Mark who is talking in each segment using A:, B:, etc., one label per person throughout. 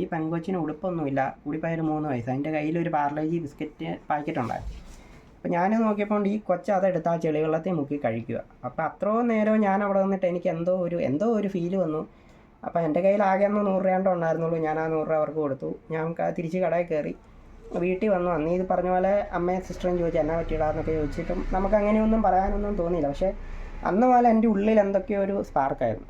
A: ഈ പെങ്കൊച്ചിന് ഉടുപ്പൊന്നുമില്ല. കൂടിപ്പോയ ഒരു മൂന്ന് വയസ്സ്. അതിന്റെ കയ്യിൽ ഒരു പാർലേജി ബിസ്ക്കറ്റ് പാക്കറ്റ് ഉണ്ടായിരുന്നു അപ്പോൾ ഞാൻ നോക്കിയപ്പോൾ ഈ കൊച്ച അതെടുത്ത് ആ ചെളിവെള്ളത്തിൽ മുക്കി കഴിക്കുക. അപ്പോൾ അത്രയും നേരം ഞാൻ അവിടെ നിന്നിട്ട് എനിക്ക് എന്തോ ഒരു എന്തോ ഒരു ഫീൽ വന്നു. അപ്പോൾ എന്റെ കയ്യിൽ ആകെ ഒന്ന് നൂറ് രൂപ ഉണ്ടായിരുന്നുള്ളൂ. ഞാൻ ആ നൂറ് രൂപ അവർക്ക് കൊടുത്തു. ഞാൻ തിരിച്ച് കടയിൽ കയറി. വീട്ടിൽ വന്നു. അന്ന് ഇത് പറഞ്ഞ പോലെ അമ്മയും സിസ്റ്ററും ചോദിച്ചു എന്നാ പറ്റിയിടാന്നൊക്കെ ചോദിച്ചിട്ടും നമുക്ക് അങ്ങനെയൊന്നും പറയാനൊന്നും തോന്നിയില്ല. പക്ഷേ അന്ന് പോലെ എന്റെ ഉള്ളിൽ എന്തൊക്കെയോ ഒരു സ്പാർക്കായിരുന്നു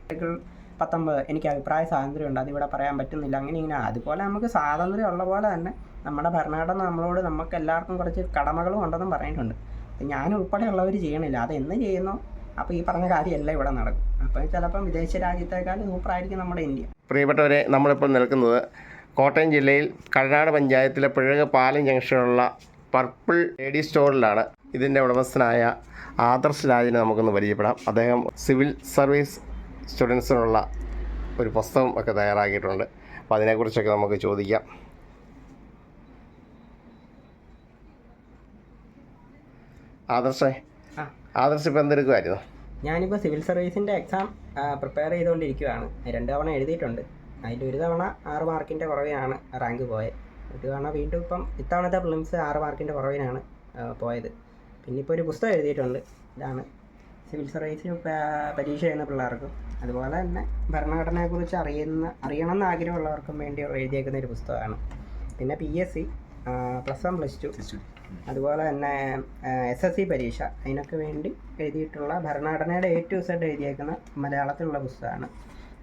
A: പത്തൊമ്പത് എനിക്ക് അഭിപ്രായ സ്വാതന്ത്ര്യമുണ്ട്. അതിവിടെ പറയാൻ പറ്റുന്നില്ല. അങ്ങനെ ഇങ്ങനെ. അതുപോലെ നമുക്ക് സ്വാതന്ത്ര്യം ഉള്ള പോലെ തന്നെ നമ്മുടെ ഭരണഘടന നമ്മളോട് നമുക്ക് എല്ലാവർക്കും കുറച്ച് കടമകളും ഉണ്ടെന്നും പറഞ്ഞിട്ടുണ്ട്. ഞാൻ ഉൾപ്പെടെയുള്ളവർ ചെയ്യണില്ല. അത് എന്ന് ചെയ്യുന്നു? അപ്പോൾ ഈ പറഞ്ഞ കാര്യമല്ല ഇവിടെ നടക്കും. അപ്പോൾ ചിലപ്പം വിദേശ രാജ്യത്തേക്കാൾ സൂപ്പറായിരിക്കും നമ്മുടെ ഇന്ത്യ.
B: പ്രിയപ്പെട്ടവരെ നമ്മളിപ്പോൾ നിൽക്കുന്നത് കോട്ടയം ജില്ലയിൽ കഴനാട് പഞ്ചായത്തിലെ പിഴക് പാലം ജംഗ്ഷനുള്ള പർപ്പിൾ ലേഡി സ്റ്റോറിലാണ് ഇതിന്റെ ഉടമസ്ഥനായ ആദർശ് രാജിനെ നമുക്കൊന്ന് പരിചയപ്പെടാം. അദ്ദേഹം സിവിൽ സർവീസ് സ്റ്റുഡൻസിനുള്ള ഒരു പുസ്തകം ഒക്കെ തയ്യാറാക്കിയിട്ടുണ്ട്. അപ്പോൾ അതിനെക്കുറിച്ചൊക്കെ നമുക്ക് ചോദിക്കാം. ആദർശേ ആദർശ് ഇപ്പം എന്തെടുക്കുമായിരുന്നു
A: ഞാനിപ്പോൾ സിവിൽ സർവീസിന്റെ എക്സാം പ്രിപ്പയർ ചെയ്തുകൊണ്ടിരിക്കുകയാണ് രണ്ട് തവണ എഴുതിയിട്ടുണ്ട്. അതിൽ ഒരു തവണ ആറ് മാർക്കിന്റെ കുറവിനാണ് റാങ്ക് പോയത്. ഒരു തവണ വീണ്ടും ഇപ്പം ഇത്തവണത്തെ പ്രിലിംസ് ആറ് മാർക്കിന്റെ കുറവിനാണ് പോയത്. പിന്നെ ഇപ്പോൾ ഒരു പുസ്തകം എഴുതിയിട്ടുണ്ട്. ഇതാണ് സിവിൽ സർവീസ് പരീക്ഷ എഴുതുന്ന പിള്ളേർക്കും അതുപോലെ തന്നെ ഭരണഘടനയെക്കുറിച്ച് അറിയുന്ന അറിയണമെന്ന് ആഗ്രഹമുള്ളവർക്കും വേണ്ടി എഴുതിയേക്കുന്ന ഒരു പുസ്തകമാണ്. പിന്നെ P S C plus one plus two അതുപോലെ തന്നെ എസ് എസ് സി പരീക്ഷ. അതിനൊക്കെ വേണ്ടി എഴുതിയിട്ടുള്ള ഭരണഘടനയുടെ എ ടു സെഡ് എഴുതിയേക്കുന്ന മലയാളത്തിലുള്ള പുസ്തകമാണ്.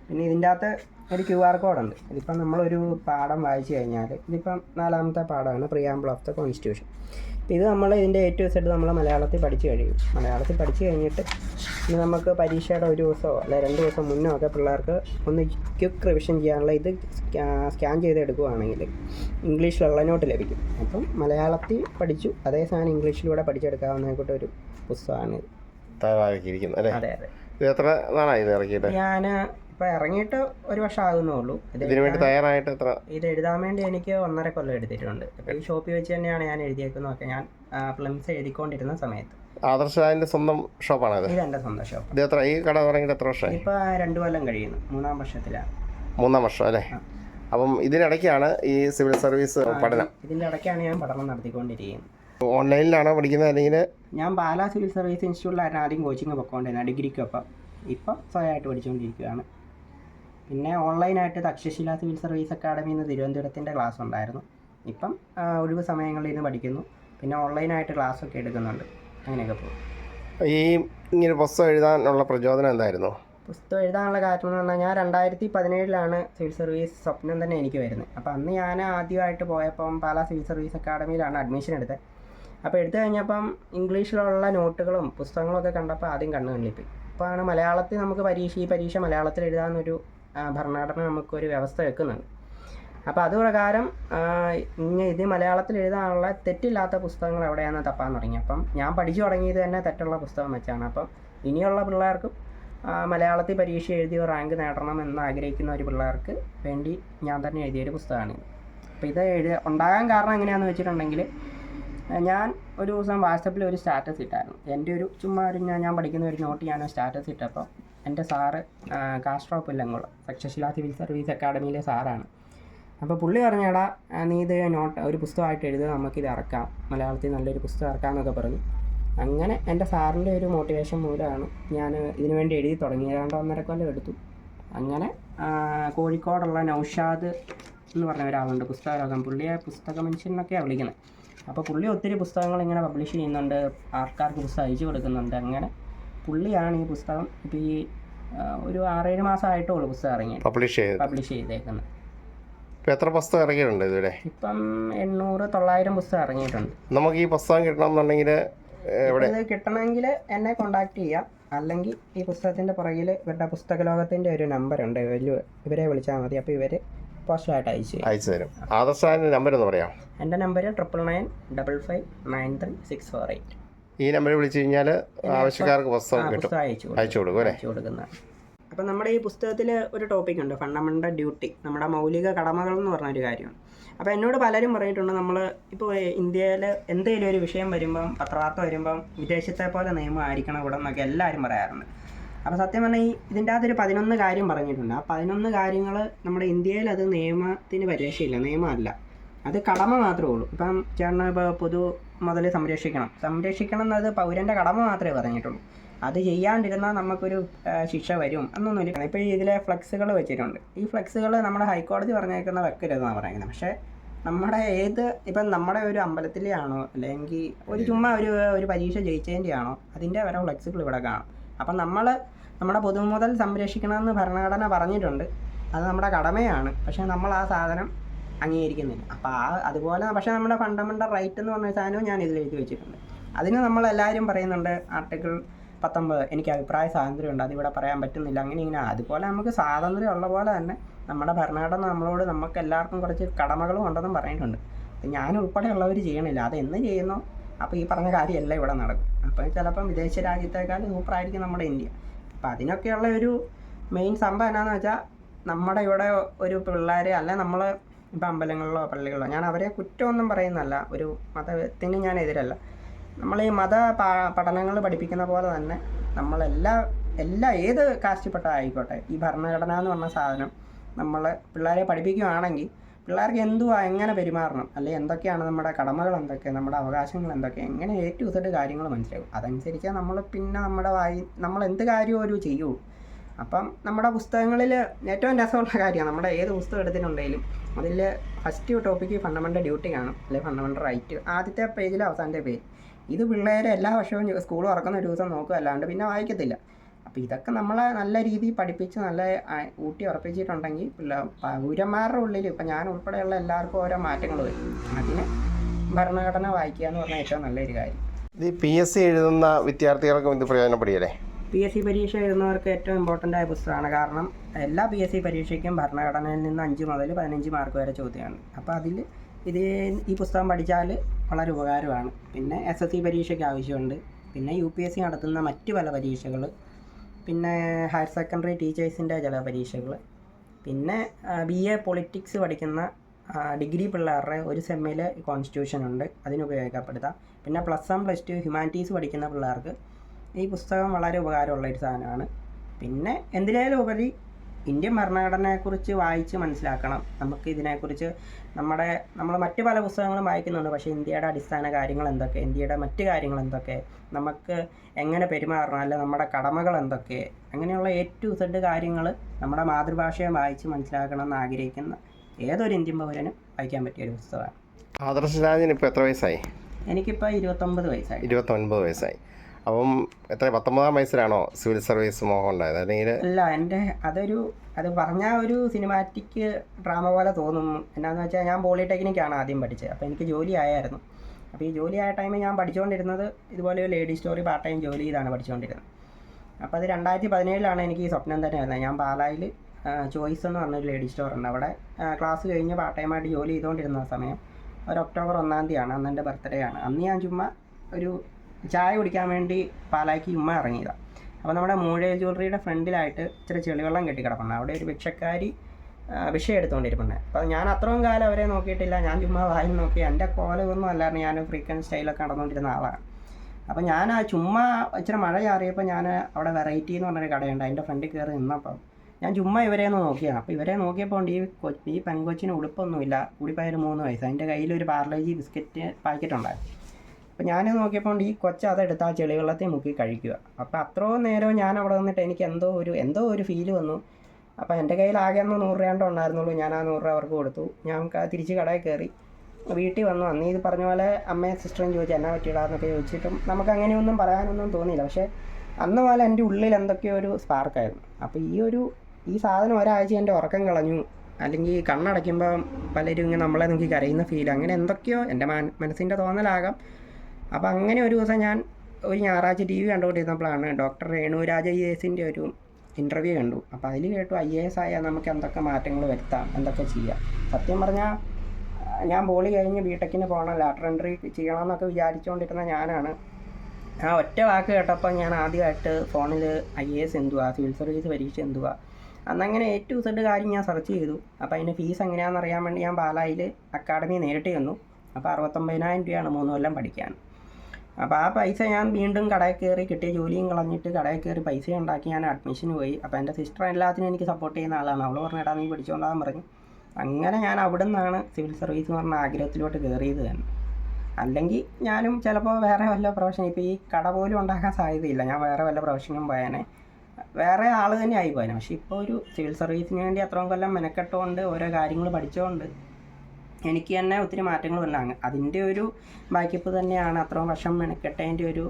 A: പിന്നെ ഇതിന്റെ അകത്ത് ഒരു ക്യു ആർ കോഡുണ്ട് ഇതിപ്പം നമ്മളൊരു പാഠം വായിച്ചു കഴിഞ്ഞാൽ ഇതിപ്പം നാലാമത്തെ പാഠമാണ് പ്രിയാമ്പിൾ ഓഫ് ദ കോൺസ്റ്റിറ്റ്യൂഷൻ ഇത് നമ്മൾ ഇതിന്റെ എ ടു സെഡ് നമ്മൾ മലയാളത്തിൽ പഠിച്ചു കഴിയും മലയാളത്തിൽ പഠിച്ചു കഴിഞ്ഞിട്ട് ഇനി നമുക്ക് പരീക്ഷയുടെ ഒരു ദിവസമോ അല്ലെ രണ്ട് ദിവസം മുന്നോ ഒക്കെ പിള്ളേർക്ക് ഒന്ന് ക്വിക്ക് റിവിഷൻ ചെയ്യാനുള്ള ഇത് സ്കാൻ ചെയ്ത് എടുക്കുകയാണെങ്കിൽ ഇംഗ്ലീഷിലുള്ള നോട്ട് ലഭിക്കും. അപ്പം മലയാളത്തിൽ പഠിച്ചു. അതേ സാധനം ഇംഗ്ലീഷിലൂടെ പഠിച്ചെടുക്കാവുന്ന ഒരു പുസ്തകമാണ് അതെ അതെ.
B: ഇത് എത്ര നാളായി ഇത് ഇറക്കിയിട്ട്?
A: ഞാൻ ഇപ്പോൾ ഇറങ്ങിയിട്ട് ഒരു വർഷം ആകുന്നുള്ളൂ. ഇത്
B: ഇതിനു വേണ്ടി തയ്യാറായിട്ട് എത്ര
A: ഇത് എഴുതാൻ വേണ്ടി എനിക്ക് ഒന്നര കൊല്ലം എടുത്തിട്ടുണ്ട്. ഈ ഷോപ്പിൽ വെച്ച് തന്നെയാണ് ഞാൻ എഴുതിയേക്കുന്നതൊക്കെ ഞാൻ പ്ലംസ് എഴുതിക്കൊണ്ടിരുന്ന സമയത്ത്.
B: ആദർശ് സ്വന്തം ഷോപ്പാണ് ഇത്
A: എന്റെ സ്വന്തം ഷോപ്പ്.
B: ഇത് എത്ര ഈ കട തുടങ്ങിയിട്ട് എത്ര വർഷം
A: ഇപ്പോൾ രണ്ട് കൊല്ലം കഴിയുന്നു. മൂന്നാം വർഷത്തിലാണ്.
B: മൂന്നാം വർഷം അല്ലേ. അപ്പം ഇതിനിടയ്ക്കാണ് ഈ സിവിൽ സർവീസ് പഠനം.
A: ഇതിന്റെ ഇടയ്ക്കാണ് ഞാൻ പഠനം നടത്തിക്കൊണ്ടിരിക്കുന്നത്.
B: ഓൺലൈനിലാണോ പഠിക്കുന്നത് അല്ലെങ്കിൽ?
A: ഞാൻ പാലാ സിവിൽ സർവീസ് ഇൻസ്റ്റിറ്റ്യൂട്ടിലായിരുന്നു ആദ്യം കോച്ചിങ് പൊക്കോണ്ടിരുന്നത് ഡിഗ്രിക്കൊപ്പം. ഇപ്പം സ്വയമായിട്ട് പഠിച്ചുകൊണ്ടിരിക്കുകയാണ്. പിന്നെ ഓൺലൈനായിട്ട് തക്ഷശില സിവിൽ സർവീസ് അക്കാഡമി എന്ന് തിരുവനന്തപുരത്തിന്റെ ക്ലാസ് ഉണ്ടായിരുന്നു. ഇപ്പം ഒഴിവ് സമയങ്ങളിൽ നിന്ന് പഠിക്കുന്നു. പിന്നെ ഓൺലൈനായിട്ട് ക്ലാസ്സൊക്കെ എടുക്കുന്നുണ്ട്. അങ്ങനെയൊക്കെ പോകും.
B: ഈ ഇങ്ങനെ പുസ്തകം എഴുതാനുള്ള പ്രചോദനം എന്തായിരുന്നു?
A: പുസ്തകം എഴുതാനുള്ള കാര്യം എന്ന് പറഞ്ഞാൽ ഞാൻ രണ്ടായിരത്തി പതിനേഴിലാണ് സിവിൽ സർവീസ് സ്വപ്നം തന്നെ എനിക്ക് വരുന്നത്. അപ്പോൾ അന്ന് ഞാൻ ആദ്യമായിട്ട് പോയപ്പം പാലാ സിവിൽ സർവീസ് അക്കാഡമിയിലാണ് അഡ്മിഷൻ എടുത്തത്. അപ്പോൾ എടുത്തു കഴിഞ്ഞപ്പം ഇംഗ്ലീഷിലുള്ള നോട്ടുകളും പുസ്തകങ്ങളൊക്കെ കണ്ടപ്പോൾ ആദ്യം കണ്ണു കണ്ണിപ്പോയി അപ്പോൾ ആണ് മലയാളത്തിൽ നമുക്ക് പരീക്ഷ ഈ പരീക്ഷ മലയാളത്തിൽ എഴുതാമെന്നൊരു ഭരണഘടന നമുക്കൊരു വ്യവസ്ഥ വെക്കുന്നുണ്ട്. അപ്പോൾ അത് പ്രകാരം ഇത് മലയാളത്തിൽ എഴുതാനുള്ള തെറ്റില്ലാത്ത പുസ്തകങ്ങൾ എവിടെയാണ് തപ്പാൻ തുടങ്ങി. അപ്പം ഞാൻ പഠിച്ചു തുടങ്ങിയത് തന്നെ തെറ്റുള്ള പുസ്തകം വെച്ചാണ്. അപ്പം ഇനിയുള്ള പിള്ളേർക്കും മലയാളത്തിൽ പരീക്ഷ എഴുതി റാങ്ക് നേടണം എന്ന് ആഗ്രഹിക്കുന്ന ഒരു പിള്ളേർക്ക് വേണ്ടി ഞാൻ തന്നെ എഴുതിയൊരു പുസ്തകമാണ് അപ്പോൾ ഇത് എഴുതി ഉണ്ടാകാൻ കാരണം എങ്ങനെയാണെന്ന് വെച്ചിട്ടുണ്ടെങ്കിൽ ഞാൻ ഒരു ദിവസം വാട്സപ്പിൽ ഒരു സ്റ്റാറ്റസ് ഇട്ടായിരുന്നു. എന്റെ ഒരു ചുമ്മാ ഒരു ഞാൻ ഞാൻ പഠിക്കുന്ന ഒരു നോട്ട് ഞാൻ സ്റ്റാറ്റസ് ഇട്ടപ്പോൾ എന്റെ sir Castro Pullankulam Takshashila civil service അക്കാഡമിയിലെ സാറാണ്. അപ്പോൾ പുള്ളി പറഞ്ഞേടാ നീ ഇത് നോട്ട് ഒരു പുസ്തകമായിട്ട് എഴുതുക നമുക്കിത് ഇറക്കാം. മലയാളത്തിൽ നല്ലൊരു പുസ്തകം ഇറക്കാം എന്നൊക്കെ പറഞ്ഞു. അങ്ങനെ എന്റെ സാറിന്റെ ഒരു മോട്ടിവേഷൻ മൂലമാണ് ഞാൻ ഇതിനു വേണ്ടി എഴുതി തുടങ്ങി ഏതാണ്ട് ഒന്നര കൊല്ലം എടുത്തു. അങ്ങനെ കോഴിക്കോടുള്ള നൗഷാദ് എന്ന് പറഞ്ഞ ഒരാളുണ്ട് പുസ്തകലോകം പുള്ളിയെ പുസ്തക മനുഷ്യൻ എന്നൊക്കെയാണ് വിളിക്കുന്നത്. അപ്പോൾ പുള്ളി ഒത്തിരി പുസ്തകങ്ങൾ ഇങ്ങനെ പബ്ലിഷ് ചെയ്യുന്നുണ്ട് ആൾക്കാർക്ക് പുസ്തകം അയച്ചു കൊടുക്കുന്നുണ്ട്. അങ്ങനെ പുള്ളിയാണ് ഈ പുസ്തകം. ഇപ്പോൾ ഈ ഒരു ആറേഴ് മാസമായിട്ടേ ഉള്ളൂ പുസ്തകം ഇറങ്ങി
B: പബ്ലിഷ് ചെയ്ത്
A: പബ്ലിഷ് ചെയ്തേക്കുന്നത്.
B: ഇപ്പം എത്ര പുസ്തകം ഇറങ്ങിയിട്ടുണ്ട് ഇതുവരെ?
A: ഇപ്പം എണ്ണൂറ് തൊള്ളായിരം പുസ്തകം ഇറങ്ങിയിട്ടുണ്ട്.
B: നമുക്ക് ഈ പുസ്തകം കിട്ടണമെന്നുണ്ടെങ്കിൽ എവിടെ?
A: ഇത് കിട്ടണമെങ്കിൽ എന്നെ കോണ്ടാക്ട് ചെയ്യാം. അല്ലെങ്കിൽ ഈ പുസ്തകത്തിന്റെ പുറകിൽ ഇവരുടെ പുസ്തക ലോകത്തിന്റെ ഒരു നമ്പറുണ്ട് ഉണ്ട്. ഇവരെ വിളിച്ചാൽ മതി. അപ്പോൾ ഇവർ പോസ്റ്റലായിട്ട് അയച്ചു
B: അയച്ചു തരും. ആദർശാന്റെ നമ്പർ ഒന്ന് പറയാം
A: എന്റെ number triple nine double five nine three six four eight
B: ഈ നമ്പറിൽ വിളിച്ചു കഴിഞ്ഞാൽ ആവശ്യക്കാർക്ക് പുസ്തകം കിട്ടും.
A: അയച്ചു കൊടുക്കും.
B: അല്ലേ?
A: അപ്പം നമ്മുടെ ഈ പുസ്തകത്തിൽ ഒരു ടോപ്പിക് ഉണ്ട് ഫണ്ടമെന്റൽ ഡ്യൂട്ടി നമ്മുടെ മൗലിക കടമകൾ എന്ന് പറഞ്ഞൊരു കാര്യമാണ്. അപ്പോൾ എന്നോട് പലരും പറഞ്ഞിട്ടുണ്ട് നമ്മൾ ഇപ്പോൾ ഇന്ത്യയിൽ എന്തെങ്കിലും ഒരു വിഷയം വരുമ്പം പത്രവാർത്ത വരുമ്പം വിദേശത്തെ പോലെ നിയമം ആയിരിക്കണം ഇവിടെ എന്നൊക്കെ എല്ലാവരും പറയാറുണ്ട്. അപ്പോൾ സത്യം പറഞ്ഞാൽ ഈ ഇതിന്റെ അകത്തൊരു പതിനൊന്ന് കാര്യം പറഞ്ഞിട്ടുണ്ട്. ആ പതിനൊന്ന് കാര്യങ്ങൾ നമ്മുടെ ഇന്ത്യയിൽ അത് നിയമത്തിന് പരീക്ഷയില്ല നിയമമല്ല. അത് കടമ മാത്രമേ ഉള്ളൂ. ഇപ്പം ചേട്ടന് ഇപ്പോൾ പൊതു മുതൽ സംരക്ഷിക്കണം. സംരക്ഷിക്കണം എന്നത് പൗരന്റെ കടമ മാത്രമേ പറഞ്ഞിട്ടുള്ളൂ. അത് ചെയ്യാണ്ടിരുന്നാൽ നമുക്കൊരു ശിക്ഷ വരും എന്നൊന്നുമില്ല. ഇപ്പോൾ ഇതിലെ ഫ്ലെക്സുകൾ വെച്ചിട്ടുണ്ട്. ഈ ഫ്ലെക്സുകൾ നമ്മുടെ ഹൈക്കോടതി പറഞ്ഞേക്കുന്ന വെക്കരുതെന്നാണ് പറയുന്നത്. പക്ഷേ നമ്മുടെ ഏത് ഇപ്പം നമ്മുടെ ഒരു അമ്പലത്തിലെ ആണോ അല്ലെങ്കിൽ ഒരു ചുമ്മാ ഒരു ഒരു പരീക്ഷ ജയിച്ചതിന്റെ ആണോ അതിന്റെ വരെ ഫ്ലെക്സുകൾ ഇവിടെ കാണും. അപ്പം നമ്മൾ നമ്മുടെ പൊതുമുതൽ സംരക്ഷിക്കണമെന്ന് ഭരണഘടന പറഞ്ഞിട്ടുണ്ട്. അത് നമ്മുടെ കടമയാണ്. പക്ഷേ നമ്മൾ ആ സാധനം അംഗീകരിക്കുന്നില്ല. അപ്പോൾ ആ അതുപോലെ പക്ഷേ നമ്മുടെ ഫണ്ടമെന്റൽ റൈറ്റ് എന്ന് പറഞ്ഞ സാധനവും ഞാൻ ഇതിലേക്ക് വെച്ചിട്ടുണ്ട്. അതിന് നമ്മളെല്ലാവരും പറയുന്നുണ്ട് ആർട്ടിക്കിൾ പത്തൊമ്പത് എനിക്ക് അഭിപ്രായ സ്വാതന്ത്ര്യമുണ്ട് അതിവിടെ പറയാൻ പറ്റുന്നില്ല അങ്ങനെ ഇങ്ങനെ. അതുപോലെ നമുക്ക് സ്വാതന്ത്ര്യം ഉള്ള പോലെ തന്നെ നമ്മുടെ ഭരണഘടന നമ്മളോട് നമുക്ക് എല്ലാവർക്കും കുറച്ച് കടമകളും ഉണ്ടെന്നും പറയുന്നുണ്ട് അത് ഞാൻ ഉൾപ്പെടെയുള്ളവർ ചെയ്യണില്ല. അത് എന്ന് ചെയ്യുന്നോ? അപ്പോൾ ഈ പറഞ്ഞ കാര്യമല്ല ഇവിടെ നടക്കും. അപ്പോൾ ചിലപ്പം വിദേശ രാജ്യത്തേക്കാൾ സൂപ്പറായിരിക്കും നമ്മുടെ ഇന്ത്യ. അപ്പോൾ അതിനൊക്കെയുള്ള ഒരു മെയിൻ സംഭവം എന്നാന്ന് വെച്ചാൽ നമ്മുടെ ഇവിടെ ഒരു പിള്ളേർ അല്ല നമ്മൾ ഇപ്പം അമ്പലങ്ങളിലോ പള്ളികളിലോ ഞാൻ അവരെ കുറ്റമൊന്നും പറയുന്നല്ല ഒരു മതത്തിന് ഞാൻ എതിരല്ല. നമ്മൾ ഈ മത പഠനങ്ങൾ പഠിപ്പിക്കുന്ന പോലെ തന്നെ നമ്മളെല്ലാ എല്ലാ ഏത് കാസ്റ്റിൽപ്പെട്ട ആയിക്കോട്ടെ ഈ ഭരണഘടന എന്ന് പറഞ്ഞ സാധനം നമ്മൾ പിള്ളേരെ പഠിപ്പിക്കുകയാണെങ്കിൽ പിള്ളേർക്ക് എന്തുവാ എങ്ങനെ പെരുമാറണം അല്ലെങ്കിൽ എന്തൊക്കെയാണ് നമ്മുടെ കടമകൾ എന്തൊക്കെ നമ്മുടെ അവകാശങ്ങൾ എന്തൊക്കെ എങ്ങനെ ഏറ്റവും ടു കാര്യങ്ങൾ മനസ്സിലാവും അതനുസരിച്ച് നമ്മൾ പിന്നെ നമ്മുടെ വായി നമ്മൾ എന്ത് കാര്യവും ഒരു ചെയ്യുള്ളൂ. അപ്പം നമ്മുടെ പുസ്തകങ്ങളിൽ ഏറ്റവും രസമുള്ള കാര്യമാണ് നമ്മുടെ ഏത് പുസ്തകം എടുത്തിട്ടുണ്ടെങ്കിലും അതിൽ ഫസ്റ്റ് ടോപ്പിക്ക് ഫണ്ടമെന്റൽ ഡ്യൂട്ടി കാണും അല്ലെങ്കിൽ ഫണ്ടമെന്റൽ റൈറ്റ് ആദ്യത്തെ പേജിൽ അവസാനത്തെ പേജ് ഇത് പിള്ളേരെ എല്ലാ വർഷവും സ്കൂൾ തുറക്കുന്ന ഒരു ദിവസം നോക്കുക അല്ലാണ്ട് പിന്നെ വായിക്കത്തില്ല. അപ്പോൾ ഇതൊക്കെ നമ്മളെ നല്ല രീതിയിൽ പഠിപ്പിച്ച് നല്ല ഊട്ടി ഉറപ്പിച്ചിട്ടുണ്ടെങ്കിൽ പിള്ളേർ പൗരന്മാരുടെ ഉള്ളിൽ ഇപ്പം ഞാൻ ഉൾപ്പെടെയുള്ള എല്ലാവർക്കും ഓരോ മാറ്റങ്ങൾ വരും. അതിന് ഭരണഘടന വായിക്കുക എന്ന് പറഞ്ഞാൽ ഏറ്റവും നല്ലൊരു കാര്യം.
B: ഇത് പി എസ് സി എഴുതുന്ന വിദ്യാർത്ഥികൾക്കും ഇത് പ്രയോജനപ്പെടുകയല്ലേ?
A: പി എസ് സി പരീക്ഷ എഴുതുന്നവർക്ക് ഏറ്റവും ഇമ്പോർട്ടന്റ് ആയ പുസ്തകമാണ്. കാരണം എല്ലാ പി എസ് സി പരീക്ഷയ്ക്കും ഭരണഘടനയിൽ നിന്ന് അഞ്ച് മുതൽ പതിനഞ്ച് മാർക്ക് വരെ ചോദ്യമാണ്. അപ്പോൾ അതിൽ ഇത് ഈ പുസ്തകം പഠിച്ചാൽ വളരെ ഉപകാരമാണ്. പിന്നെ എസ് എസ് സി പരീക്ഷയ്ക്ക് ആവശ്യമുണ്ട്. പിന്നെ യു പി എസ് സി നടത്തുന്ന മറ്റ് പല പരീക്ഷകൾ പിന്നെ ഹയർ സെക്കൻഡറി ടീച്ചേഴ്സിന്റെ ചില പരീക്ഷകൾ പിന്നെ ബി എ പൊളിറ്റിക്സ് പഠിക്കുന്ന ഡിഗ്രി പിള്ളേരുടെ ഒരു സെമ്മിൽ കോൺസ്റ്റിറ്റ്യൂഷൻ ഉണ്ട്. അതിന് ഉപയോഗപ്പെടുത്താം പിന്നെ plus one plus two humanities പഠിക്കുന്ന പിള്ളേർക്ക് ഈ പുസ്തകം വളരെ ഉപകാരമുള്ള ഒരു സാധനമാണ്. പിന്നെ എന്തിനേലും ഉപരി ഇന്ത്യൻ ഭരണഘടനയെക്കുറിച്ച് വായിച്ച് മനസ്സിലാക്കണം. നമുക്ക് ഇതിനെക്കുറിച്ച് നമ്മുടെ നമ്മൾ മറ്റ് പല പുസ്തകങ്ങളും വായിക്കുന്നുണ്ട്. പക്ഷേ ഇന്ത്യയുടെ അടിസ്ഥാന കാര്യങ്ങൾ എന്തൊക്കെ? ഇന്ത്യയുടെ മറ്റ് കാര്യങ്ങൾ എന്തൊക്കെ? നമുക്ക് എങ്ങനെ പെരുമാറണം? അല്ലെ നമ്മുടെ കടമകൾ എന്തൊക്കെ? അങ്ങനെയുള്ള എ ടു സെഡ് കാര്യങ്ങൾ നമ്മുടെ മാതൃഭാഷയെ വായിച്ച് മനസ്സിലാക്കണം എന്ന് ആഗ്രഹിക്കുന്ന ഏതൊരു ഇന്ത്യൻ പൗരനും വായിക്കാൻ പറ്റിയ ഒരു പുസ്തകമാണ്.
B: ആദർശ് രാജന് ഇപ്പോൾ എത്ര വയസ്സായി?
A: എനിക്കിപ്പോൾ ഇരുപത്തൊമ്പത് വയസ്സായി.
B: ഇരുപത്തൊൻപത് വയസ്സായി. അപ്പം എത്ര പത്തൊമ്പതാം വയസ്സിലാണോ സിവിൽ സർവീസ് മോഹം ഉണ്ടായത്? അല്ലെങ്കിൽ
A: അല്ല എന്റെ അതൊരു അത് പറഞ്ഞാൽ ഒരു സിനിമാറ്റിക് ഡ്രാമ പോലെ തോന്നും. എന്നാന്ന് വെച്ചാൽ ഞാൻ പോളിടെക്നിക്കാണ് ആദ്യം പഠിച്ചത്. അപ്പോൾ എനിക്ക് ജോലി ആയായിരുന്നു. അപ്പോൾ ഈ ജോലി ആയ ടൈമിൽ ഞാൻ പഠിച്ചുകൊണ്ടിരുന്നത് ഇതുപോലെ ഒരു ലേഡി സ്റ്റോറി പാർട്ട് ടൈം ജോലി ചെയ്താണ് പഠിച്ചുകൊണ്ടിരുന്നത് അപ്പോൾ അത് രണ്ടായിരത്തി പതിനേഴിലാണ് എനിക്ക് ഈ സ്വപ്നം തന്നെ വരുന്നത്. ഞാൻ പാലായിൽ ചോയ്സ് എന്ന് പറഞ്ഞൊരു ലേഡി സ്റ്റോർ ഉണ്ട്. അവിടെ ക്ലാസ് കഴിഞ്ഞ് പാർട്ട് ടൈമായിട്ട് ജോലി ചെയ്തുകൊണ്ടിരുന്ന സമയം ഒരു ഒക്ടോബർ ഒന്നാം തീയതിയാണ് അന്ന് എന്റെ ബർത്ത്ഡേ ആണ്. അന്ന് ഞാൻ ചുമ്മാ ഒരു ചായ കുടിക്കാൻ വേണ്ടി പാലാക്കി ഉമ്മ ഇറങ്ങിയതാണ് അപ്പോൾ നമ്മുടെ മൂഴേ ജ്വല്ലറിയുടെ ഫ്രണ്ടിലായിട്ട് ഇച്ചിരി ചെളിവെള്ളം കെട്ടിക്കിടപ്പുണ്ട് അവിടെ ഒരു ഭിക്ഷക്കാരി വിഷയം എടുത്തുകൊണ്ടിരിപ്പുണ്ട്. അപ്പോൾ ഞാൻ അത്രയും കാലം അവരെ നോക്കിയിട്ടില്ല. ഞാൻ ചുമ്മാ വായിൽ നോക്കി. എന്റെ കോലമൊന്നും അല്ലായിരുന്നു. ഞാൻ ഫ്രീക്കൻ സ്റ്റൈലൊക്കെ നടന്നുകൊണ്ടിരുന്ന ആളാണ്. അപ്പോൾ ഞാൻ ആ ചുമ്മാ ഇച്ചിരി മഴ ചാറിയപ്പോൾ ഞാൻ അവിടെ വെറൈറ്റി എന്ന് പറഞ്ഞൊരു കടയുണ്ട്. അതിന്റെ ഫ്രണ്ടിൽ കയറി നിന്നപ്പം ഞാൻ ചുമ്മാ ഇവരെ ഒന്ന് നോക്കിയാണ് അപ്പോൾ ഇവരെ നോക്കിയപ്പോൾ ഈ കൊ ഈ പെൺകൊച്ചിന് ഉടുപ്പൊന്നുമില്ല. കൂടിപ്പോയൊരു മൂന്ന് വയസ്സ്. അതിന്റെ കയ്യിൽ ഒരു പാർലേജി ബിസ്ക്കറ്റ് പാക്കറ്റ് ഉണ്ടായിരുന്നു. അപ്പോൾ ഞാൻ നോക്കിയപ്പോൾ ഈ കൊച്ച് അതെടുത്ത് ആ ചെളിവെള്ളത്തിൽ മുക്കി കഴിക്കുക. അപ്പോൾ അത്രയും നേരം ഞാൻ അവിടെ നിന്നിട്ട് എനിക്ക് എന്തോ ഒരു എന്തോ ഒരു ഫീൽ വന്നു. അപ്പോൾ എന്റെ കയ്യിൽ ആകെ ഒന്ന് നൂറ് രൂപ ഉണ്ടായിരുന്നുള്ളൂ. ഞാൻ ആ നൂറ് രൂപ അവർക്ക് കൊടുത്തു. ഞാൻ തിരിച്ച് കടയിൽ കയറി. വീട്ടിൽ വന്നു. അന്ന് ഇത് പറഞ്ഞ പോലെ അമ്മയും സിസ്റ്ററും ചോദിച്ചു എന്നാ പറ്റിയിടാന്നൊക്കെ ചോദിച്ചിട്ടും നമുക്ക് അങ്ങനെയൊന്നും പറയാനൊന്നും തോന്നിയില്ല. പക്ഷേ അന്ന് പോലെ എന്റെ ഉള്ളിൽ എന്തൊക്കെയോ ഒരു സ്പാർക്കായിരുന്നു അപ്പോൾ ഈ ഒരു ഈ സാധനം ഒരാഴ്ച എന്റെ ഉറക്കം കളഞ്ഞു. അല്ലെങ്കിൽ കണ്ണടയ്ക്കുമ്പോൾ പലരും ഇങ്ങനെ നമ്മളെ നോക്കി കരയുന്ന ഫീൽ അങ്ങനെ എന്തൊക്കെയോ എന്റെ മനസ്സിന്റെ തോന്നലാകാം. അപ്പോൾ അങ്ങനെ ഒരു ദിവസം ഞാൻ ഒരു ഞായറാഴ്ച ടി വി കണ്ടുകൊണ്ടിരുന്നപ്പോഴാണ് ഡോക്ടർ രേണുരാജ് ഐ എസിന്റെ ഒരു ഇന്റർവ്യൂ കണ്ടു. അപ്പോൾ അതിൽ കേട്ടു ഐ എ എസ് ആയാൽ നമുക്ക് എന്തൊക്കെ മാറ്റങ്ങൾ വരുത്താം? എന്തൊക്കെ ചെയ്യാം? സത്യം പറഞ്ഞാൽ ഞാൻ പോളി കഴിഞ്ഞ് ബിടെക്കിന് പോകണം ലാറ്റർ എൻട്രി ചെയ്യണമെന്നൊക്കെ വിചാരിച്ചുകൊണ്ടിരുന്ന ഞാനാണ്. ആ ഒറ്റ വാക്ക് കേട്ടപ്പോൾ ഞാൻ ആദ്യമായിട്ട് ഫോണിൽ ഐ എ എസ് എന്തുവാ? സിവിൽ സർവീസ് പരീക്ഷ എന്തുവാ? അന്നങ്ങനെ എ ടു സെഡ് കാര്യം ഞാൻ സെർച്ച് ചെയ്തു. അപ്പോൾ അതിന്റെ ഫീസ് എങ്ങനെയാണെന്ന് അറിയാൻ വേണ്ടി ഞാൻ പാലായിൽ അക്കാഡമി നേരിട്ട് ചെന്നു. അപ്പോൾ അറുപത്തൊമ്പതിനായിരം രൂപയാണ് മൂന്ന് കൊല്ലം പഠിക്കാൻ. അപ്പോൾ ആ പൈസ ഞാൻ വീണ്ടും കടയിൽ കയറി കിട്ടിയ ജോലിയും കളഞ്ഞിട്ട് കടയിൽ കയറി പൈസ ഉണ്ടാക്കി ഞാൻ അഡ്മിഷൻ പോയി. അപ്പോൾ എന്റെ സിസ്റ്റർ എല്ലാത്തിനും എനിക്ക് സപ്പോർട്ട് ചെയ്യുന്ന ആളാണ്. അവൾ പറഞ്ഞിടാ നീ പിടിച്ചോണ്ടാന്ന് പറഞ്ഞു. അങ്ങനെ ഞാൻ അവിടെ നിന്നാണ് സിവിൽ സർവീസ് പറഞ്ഞ ആഗ്രഹത്തിലോട്ട് കയറിയത് തന്നെ. അല്ലെങ്കിൽ ഞാനും ചിലപ്പോൾ വേറെ വല്ല പ്രൊഫഷൻ ഇപ്പോൾ ഈ കട പോലും ഉണ്ടാക്കാൻ സാധ്യതയില്ല. ഞാൻ വേറെ വല്ല പ്രൊഫഷനും പോയാനെ. വേറെ ആൾ തന്നെ ആയി പോയാനെ. പക്ഷേ ഇപ്പോൾ ഒരു സിവിൽ സർവീസിന് വേണ്ടി അത്രയും കൊല്ലം മെനക്കെട്ടുകൊണ്ട് ഓരോ കാര്യങ്ങൾ പഠിച്ചുകൊണ്ട് എനിക്ക് തന്നെ ഒത്തിരി മാറ്റങ്ങൾ വന്നാണ് അതിന്റെ ഒരു ബാക്കിയപ്പ് തന്നെയാണ്. അത്രയും വർഷം മെനക്കെട്ടതിന്റെ ഒരു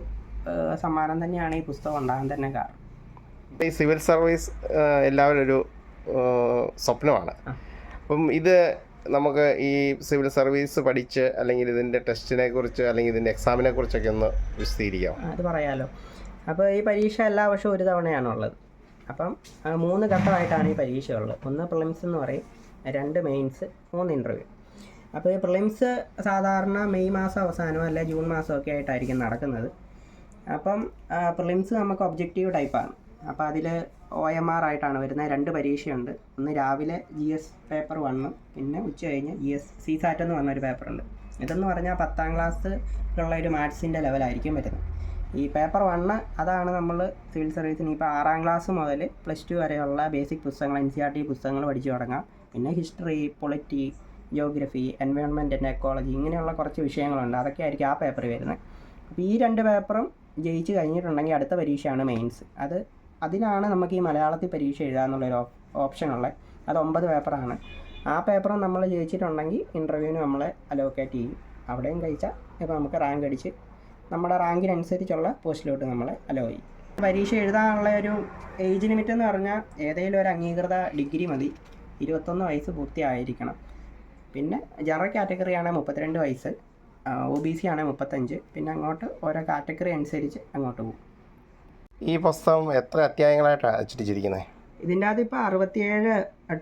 A: സമ്മാനം തന്നെയാണ് ഈ പുസ്തകം ഉണ്ടാകാൻ തന്നെ കാരണം.
B: ഈ സിവിൽ സർവീസ് എല്ലാവരും ഒരു സ്വപ്നമാണ്. അപ്പം ഇത് നമുക്ക് ഈ സിവിൽ സർവീസ് പഠിച്ച് അല്ലെങ്കിൽ ഇതിന്റെ ടെസ്റ്റിനെ കുറിച്ച് അല്ലെങ്കിൽ ഇതിന്റെ എക്സാമിനെ കുറിച്ചൊക്കെ ഒന്ന് വിശദീകരിക്കാം.
A: അത് പറയാലോ. അപ്പോൾ ഈ പരീക്ഷ എല്ലാ വർഷവും ഒരു തവണയാണുള്ളത് അപ്പം മൂന്ന് ഘട്ടമായിട്ടാണ് ഈ പരീക്ഷ ഉള്ളത്. ഒന്ന് പ്രിലിംസ് എന്ന് പറയും രണ്ട് മെയിൻസ് മൂന്ന് ഇന്റർവ്യൂ. അപ്പോൾ ഈ പ്രിലിംസ് സാധാരണ മെയ് മാസം അവസാനമോ അല്ലെ ജൂൺ മാസം മാസമൊക്കെ ആയിട്ടായിരിക്കും നടക്കുന്നത്. അപ്പം പ്രിലിംസ് നമുക്ക് ഒബ്ജക്റ്റീവ് ടൈപ്പാണ്. അപ്പോൾ അതിൽ ഒ എം ആർ ആയിട്ടാണ് വരുന്നത്. രണ്ട് പരീക്ഷയുണ്ട്. ഒന്ന് രാവിലെ ജി എസ് പേപ്പർ വണ്ണും പിന്നെ ഉച്ച കഴിഞ്ഞ് ജി എസ് സി സാറ്റ് എന്ന് പറഞ്ഞൊരു പേപ്പറുണ്ട്. ഇതെന്ന് പറഞ്ഞാൽ പത്താം ക്ലാസ് ഉള്ള ഒരു മാത്സിന്റെ ലെവലായിരിക്കും വരുന്നത്. ഈ പേപ്പർ വണ്ണ് അതാണ് നമ്മൾ സിവിൽ സർവീസിന് ഇപ്പോൾ ആറാം ക്ലാസ് മുതൽ പ്ലസ് ടു വരെയുള്ള ബേസിക് പുസ്തകങ്ങൾ എൻ സി ആർ ടി പുസ്തകങ്ങൾ പഠിച്ചു തുടങ്ങാം. പിന്നെ history polity geography environment and ecology ഇങ്ങനെയുള്ള കുറച്ച് വിഷയങ്ങളുണ്ട്. അതൊക്കെ ആയിരിക്കും ആ പേപ്പർ വരുന്നത്. അപ്പോൾ ഈ രണ്ട് പേപ്പറും ജയിച്ച് കഴിഞ്ഞിട്ടുണ്ടെങ്കിൽ അടുത്ത പരീക്ഷയാണ് മെയിൻസ് അത് അതിനാണ് നമുക്ക് ഈ മലയാളത്തിൽ പരീക്ഷ എഴുതാമെന്നുള്ളൊരു ഉള്ളത്. അത് ഒമ്പത് പേപ്പറാണ് ആ പേപ്പറും നമ്മൾ ജയിച്ചിട്ടുണ്ടെങ്കിൽ ഇന്റർവ്യൂവിന് നമ്മൾ അലോക്കേറ്റ് ചെയ്യും. അവിടെയും കഴിച്ചാൽ ഇപ്പോൾ നമുക്ക് റാങ്ക് അടിച്ച് നമ്മുടെ റാങ്കിനനുസരിച്ചുള്ള പോസ്റ്റിലോട്ട് നമ്മളെ അലോ ചെയ്യും. പരീക്ഷ എഴുതാനുള്ള ഒരു ഏജ് ലിമിറ്റ് എന്ന് പറഞ്ഞാൽ ഏതെങ്കിലും ഒരു അംഗീകൃത ഡിഗ്രി മതി. ഇരുപത്തൊന്ന് വയസ്സ് പൂർത്തിയായിരിക്കണം. പിന്നെ ജനറൽ കാറ്റഗറി ആണെങ്കിൽ മുപ്പത്തിരണ്ട് വയസ്സ് ഒ ബി സി ആണെങ്കിൽ മുപ്പത്തഞ്ച്. പിന്നെ അങ്ങോട്ട് ഓരോ കാറ്റഗറി അനുസരിച്ച് അങ്ങോട്ട് പോകും.
B: ഈ പുസ്തകം എത്ര അധ്യായങ്ങളായിട്ടാണ് അച്ചടിച്ചിരിക്കുന്നത്
A: ഇതിന്റെ അകത്ത് ഇപ്പോൾ അറുപത്തിയേഴ്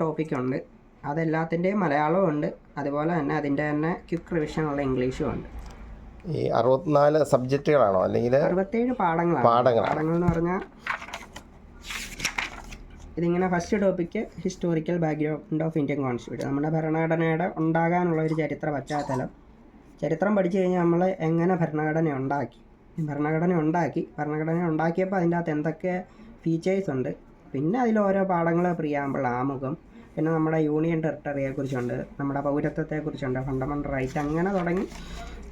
A: ടോപ്പിക്കുണ്ട് അതെല്ലാത്തിന്റെയും മലയാളവും ഉണ്ട്. അതുപോലെ തന്നെ അതിന്റെ തന്നെ ക്വിക്ക് റിവിഷനുള്ള ഇംഗ്ലീഷും ഉണ്ട്.
B: ഈ അറുപത്തിനാല് സബ്ജക്റ്റുകളാണോ അല്ലെങ്കിൽ
A: അറുപത്തേഴ് പാഠങ്ങളാണ്.
B: പാഠങ്ങൾ
A: പാഠങ്ങൾ എന്ന് പറഞ്ഞാൽ ഇതിങ്ങനെ first topic historical background of Indian constitution നമ്മുടെ ഭരണഘടനയുടെ ഉണ്ടാകാനുള്ള ഒരു ചരിത്ര പശ്ചാത്തലം. ചരിത്രം പഠിച്ചു കഴിഞ്ഞാൽ നമ്മൾ എങ്ങനെ ഭരണഘടന ഉണ്ടാക്കി? ഭരണഘടന ഉണ്ടാക്കി. ഭരണഘടന ഉണ്ടാക്കിയപ്പോൾ അതിന്റെ അകത്ത് എന്തൊക്കെ ഫീച്ചേഴ്സ് ഉണ്ട്? പിന്നെ അതിൽ ഓരോ പാഠങ്ങൾ പ്രിയാമ്പിൾ ആമുഖം. പിന്നെ നമ്മുടെ യൂണിയൻ ടെറിട്ടറിയെക്കുറിച്ചുണ്ട് നമ്മുടെ പൗരത്വത്തെക്കുറിച്ചുണ്ട് ഫണ്ടമെന്റൽ റൈറ്റ് അങ്ങനെ തുടങ്ങി.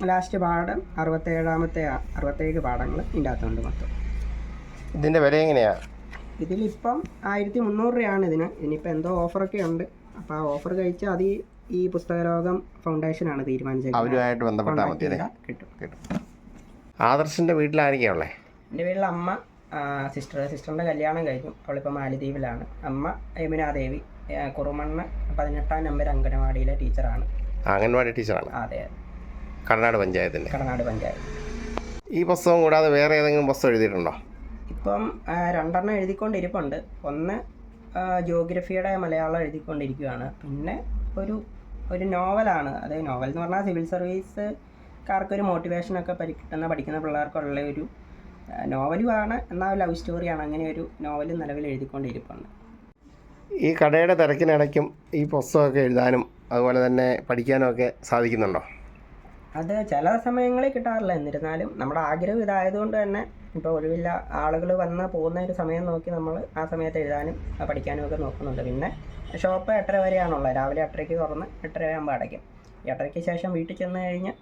A: ലാസ്റ്റ് പാഠം അറുപത്തേഴാമത്തെ അറുപത്തേഴ് പാഠങ്ങൾ ഇതിന്റെ അകത്തുണ്ട് മൊത്തം.
B: ഇതിന്റെ വില എങ്ങനെയാണ്
A: ഇതിലിപ്പം ആയിരത്തി മുന്നൂറ് രൂപയാണ് ഇതിന്. ഇനിയിപ്പോൾ എന്തോ ഓഫറൊക്കെ ഉണ്ട്. അപ്പോൾ ആ ഓഫർ കഴിച്ച് അത് ഈ- പുസ്തകരോഗം പുസ്തകലോകം ഫൗണ്ടേഷനാണ് തീരുമാനിച്ചത്
B: അവരുമായിട്ട് ബന്ധപ്പെട്ടാൽ മതി
A: കിട്ടും.
B: കിട്ടും. ആദർശിന്റെ വീട്ടിലായിരിക്കും ഉള്ളത്
A: എന്റെ വീട്ടിൽ അമ്മ സിസ്റ്റർ സിസ്റ്ററിന്റെ കല്യാണം കഴിഞ്ഞു. അവളിപ്പോൾ മാലിദ്വീപിലാണ്. അമ്മ യമുനാദേവി കുറുമണ്ണ പതിനെട്ടാം നമ്പർ അംഗനവാടിയിലെ ടീച്ചറാണ്.
B: അംഗൻവാടി ടീച്ചറാണ്?
A: അതെ
B: കർണാട് പഞ്ചായത്തിന്റെ
A: കടനാട് പഞ്ചായത്ത്.
B: ഈ പുസ്തകം കൂടാതെ വേറെ ഏതെങ്കിലും പുസ്തകം എഴുതിയിട്ടുണ്ടോ?
A: ഇപ്പം രണ്ടെണ്ണം എഴുതിക്കൊണ്ടിരിപ്പുണ്ട്. ഒന്ന് ജോഗ്രഫിയുടെ മലയാളം എഴുതിക്കൊണ്ടിരിക്കുകയാണ് പിന്നെ ഒരു ഒരു നോവലാണ്. അത് നോവൽ എന്ന് പറഞ്ഞാൽ സിവിൽ സർവീസ് സർവീസുകാർക്കൊരു മോട്ടിവേഷനൊക്കെ പഠിക്കുന്ന പഠിക്കുന്ന പിള്ളേർക്കുള്ള ഒരു നോവലുമാണ് എന്നാൽ ലവ് സ്റ്റോറിയാണ് അങ്ങനെ ഒരു നോവൽ നിലവിൽ എഴുതിക്കൊണ്ടിരിപ്പുണ്ട്.
B: ഈ കടയുടെ തിരക്കിനിടയ്ക്കും ഈ പുസ്തകമൊക്കെ എഴുതാനും അതുപോലെ തന്നെ പഠിക്കാനും ഒക്കെ സാധിക്കുന്നുണ്ടോ?
A: അത് ചില സമയങ്ങളിൽ കിട്ടാറില്ല. എന്നിരുന്നാലും നമ്മുടെ ആഗ്രഹം ഇതായതുകൊണ്ട് തന്നെ ഇപ്പോൾ ഒഴിവില്ല ആളുകൾ വന്ന് പോകുന്ന ഒരു സമയം നോക്കി നമ്മൾ ആ സമയത്ത് എഴുതാനും പഠിക്കാനും ഒക്കെ നോക്കുന്നുണ്ട്. പിന്നെ ഷോപ്പ് എട്ടര വരെയാണുള്ളത്. രാവിലെ എട്ടരയ്ക്ക് തുറന്ന് എട്ടര ആകുമ്പോൾ അടയ്ക്കും. എട്ടരയ്ക്ക് ശേഷം വീട്ടിൽ ചെന്ന് കഴിഞ്ഞ്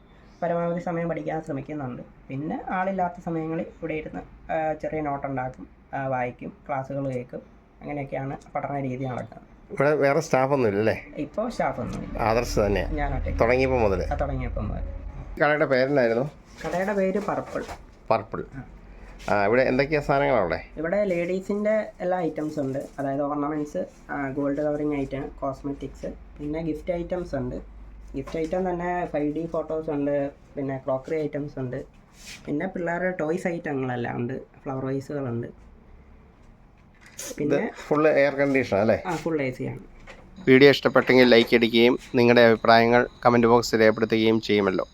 A: പരമാവധി സമയം പഠിക്കാൻ ശ്രമിക്കുന്നുണ്ട്. പിന്നെ ആളില്ലാത്ത സമയങ്ങളിൽ ഇവിടെ ഇരുന്ന് ചെറിയ നോട്ടുണ്ടാക്കും വായിക്കും ക്ലാസ്സുകൾ കേൾക്കും. അങ്ങനെയൊക്കെയാണ് പഠന രീതി നടക്കുന്നത്.
B: ഇവിടെ വേറെ സ്റ്റാഫൊന്നും ഇല്ലല്ലേ?
A: ഇപ്പോൾ സ്റ്റാഫൊന്നുമില്ല
B: ആദർശ് തന്നെയാണ്
A: ഞാൻ
B: തുടങ്ങിയപ്പോൾ മുതൽ
A: ആ, തുടങ്ങിയപ്പം മുതൽ
B: കടയുടെ പേരെന്തായിരുന്നു
A: കടയുടെ പേര് പർപ്പിൾ.
B: പർപ്പിൾ. ആ ഇവിടെ എന്തൊക്കെയാ സാധനങ്ങളാണ് അവിടെ?
A: ഇവിടെ ലേഡീസിന്റെ എല്ലാ ഐറ്റംസ് ഉണ്ട്. അതായത് ornaments gold covering item cosmetics പിന്നെ ഗിഫ്റ്റ് ഐറ്റംസ് ഉണ്ട്. ഗിഫ്റ്റ് ഐറ്റം തന്നെ ഫൈവ് ഡി ഫോട്ടോസ് ഉണ്ട് പിന്നെ ക്രോക്കറി ഐറ്റംസ് ഉണ്ട് പിന്നെ പിള്ളേരുടെ ടോയ്സ് ഐറ്റങ്ങളെല്ലാം ഉണ്ട് ഫ്ലവർ വൈസുകളുണ്ട് പിന്നെ
B: ഫുൾ എയർ കണ്ടീഷൻ അല്ലേ?
A: ആ ഫുൾ എ സി ആണ്.
B: വീഡിയോ ഇഷ്ടപ്പെട്ടെങ്കിൽ ലൈക്ക് അടിക്കുകയും നിങ്ങളുടെ അഭിപ്രായങ്ങൾ കമന്റ് ബോക്സിൽ രേഖപ്പെടുത്തുകയും ചെയ്യുമല്ലോ.